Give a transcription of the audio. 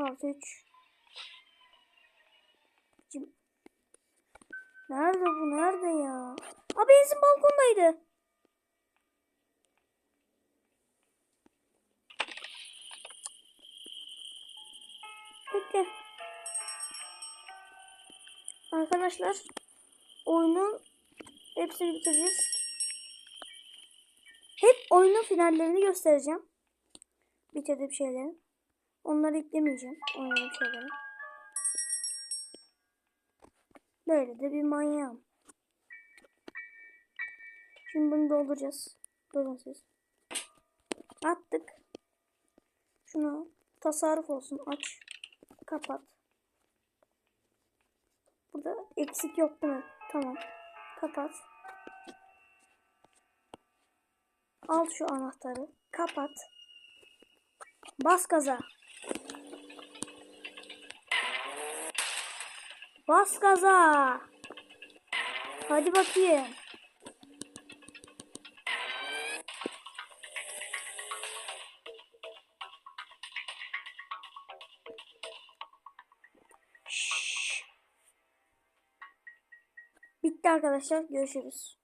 Part 3. Cim- Nerede bu? Nerede ya? Ha benzin balkondaydı. Bekle. Arkadaşlar oyunun hepsini bitireceğiz. Hep oyunun finallerini göstereceğim. Bitirdiğim şeyleri. Onları eklemeyeceğim. Oynadığım şeyleri. Böyle de bir manyağım. Şimdi bunu dolduracağız. Durun siz. Attık. Şunu tasarruf olsun. Aç. Kapat. Burada eksik yok değil mi? Tamam. Kapat. Al şu anahtarı. Kapat. Bas gaza. Bas gaza. Hadi bakayım. Şşş. Bitti arkadaşlar. Görüşürüz.